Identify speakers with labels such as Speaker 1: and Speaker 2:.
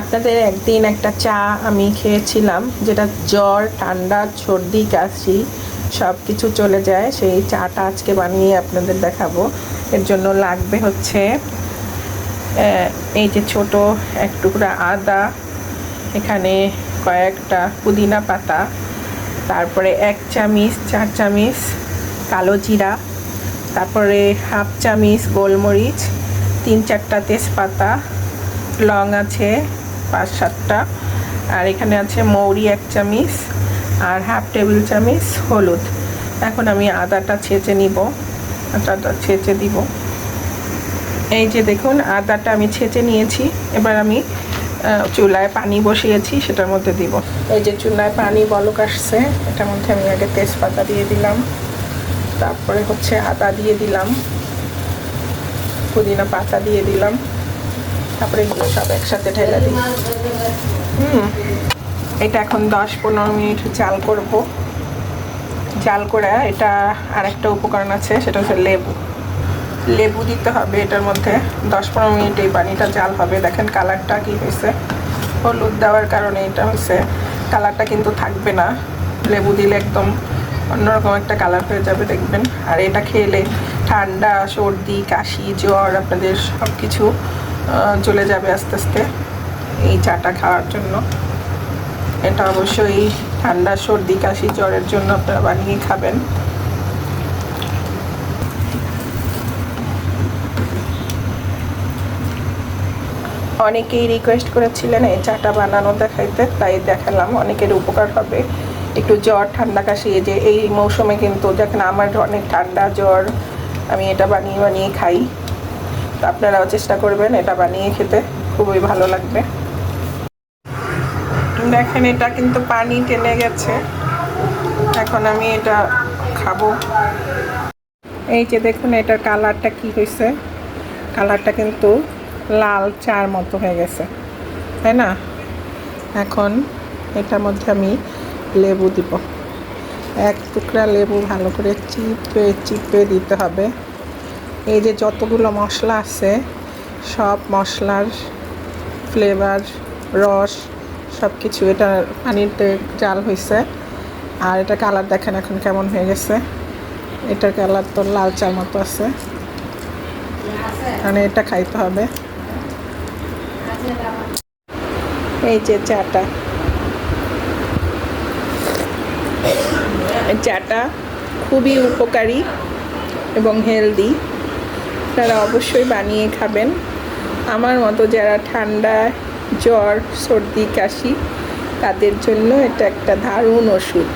Speaker 1: আপনাদের একদিন একটা চা আমি খেয়েছিলাম, যেটা জ্বর, ঠান্ডা, সর্দি কাশি সব কিছু চলে যায়। সেই চাটা আজকে বানিয়ে আপনাদের দেখাবো। এর জন্য লাগবে হচ্ছে এই যে ছোট এক টুকরা আদা, এখানে কয়েকটা পুদিনা পাতা, তারপরে এক চামিচ, চার চামিচ কালো জিরা, তারপরে হাফ চামিচ গোলমরিচ, তিন চারটা তেজপাতা, লং আছে পাঁচ সাতটা আর এখানে আছে মৌরি এক চামিচ আর হাফ টেবিল চামিচ হলুদ। এখন আমি আদাটা ছেঁচে নিব, আদাটা ছেঁচে দিব। এই যে দেখুন, আদাটা আমি ছেঁচে নিয়েছি। এবার আমি চুলায় পানি বসিয়েছি, সেটার মধ্যে দিব। এই যে চুলায় পানি বলক আসছে, এটার মধ্যে আমি আগে তেজপাতা দিয়ে দিলাম। তারপরে হচ্ছে আদা দিয়ে দিলাম। পুদিনা পাতা দিয়ে দিলাম। তারপরে এগুলো সব একসাথে ঢেলে দিই। হুম, এটা এখন দশ পনেরো মিনিট জাল করব। জাল করে এটা আরেকটা উপকরণ আছে, সেটা হচ্ছে লেবু। লেবু দিতে হবে এটার মধ্যে। দশ পনেরো মিনিট এই পানিটা জাল হবে। দেখেন কালারটা কি হয়েছে। হলুদ দেওয়ার কারণে এটা হয়েছে। কালারটা কিন্তু থাকবে না। লেবু দিলে একদম অন্যরকম একটা কালার হয়ে যাবে, দেখবেন। আর এটা খেলে ঠান্ডা, সর্দি, কাশি, জ্বর, আপনাদের সব কিছু চলে যাবে আস্তে আস্তে এই চাটা খাওয়ার জন্য। এটা অবশ্যই ঠান্ডা সর্দি কাশি জ্বরের জন্য আপনারা বানিয়ে খাবেন। অনেকেই রিকোয়েস্ট করেছিলেন এই চাটা বানানো দেখাইতে, তাই দেখালাম। অনেকের উপকার হবে। একটু জ্বর, ঠান্ডা কাশি যে এই মৌসুমে কিন্তু দেখেন আমার অনেক ঠান্ডা জ্বর, আমি এটা বানিয়ে বানিয়ে খাই। আপনারাও চেষ্টা করবেন এটা বানিয়ে খেতে, খুবই ভালো লাগবে। দেখেন, এটা কিন্তু পানি টেনে গেছে। এখন আমি এটা খাব। এই যে দেখুন, এটার কালারটা কি হয়েছে? কালারটা কিন্তু লাল চার মতো হয়ে গেছে, তাই না? এখন এটার মধ্যে আমি লেবু দিব। এক টুকরা লেবু ভালো করে চিপে চিপে দিতে হবে। এই যে যতগুলো মশলা আছে, সব মশলার ফ্লেভার রস সব কিছু এটা পানিতে জাল হয়েছে আর এটা কালার দেখেন এখন কেমন হয়ে গেছে। এটার কালার তো লাল চার মতো আছে। মানে এটা খাইতে হবে। এই যে চাটা। চাটা খুবই উপকারী এবং হেলদি আপনারা অবশ্যই বানিয়ে খাবেন। আমার মতো যারা ঠান্ডা, জ্বর, সর্দি, কাশি, তাদের জন্য এটা একটা দারুণ ওষুধ।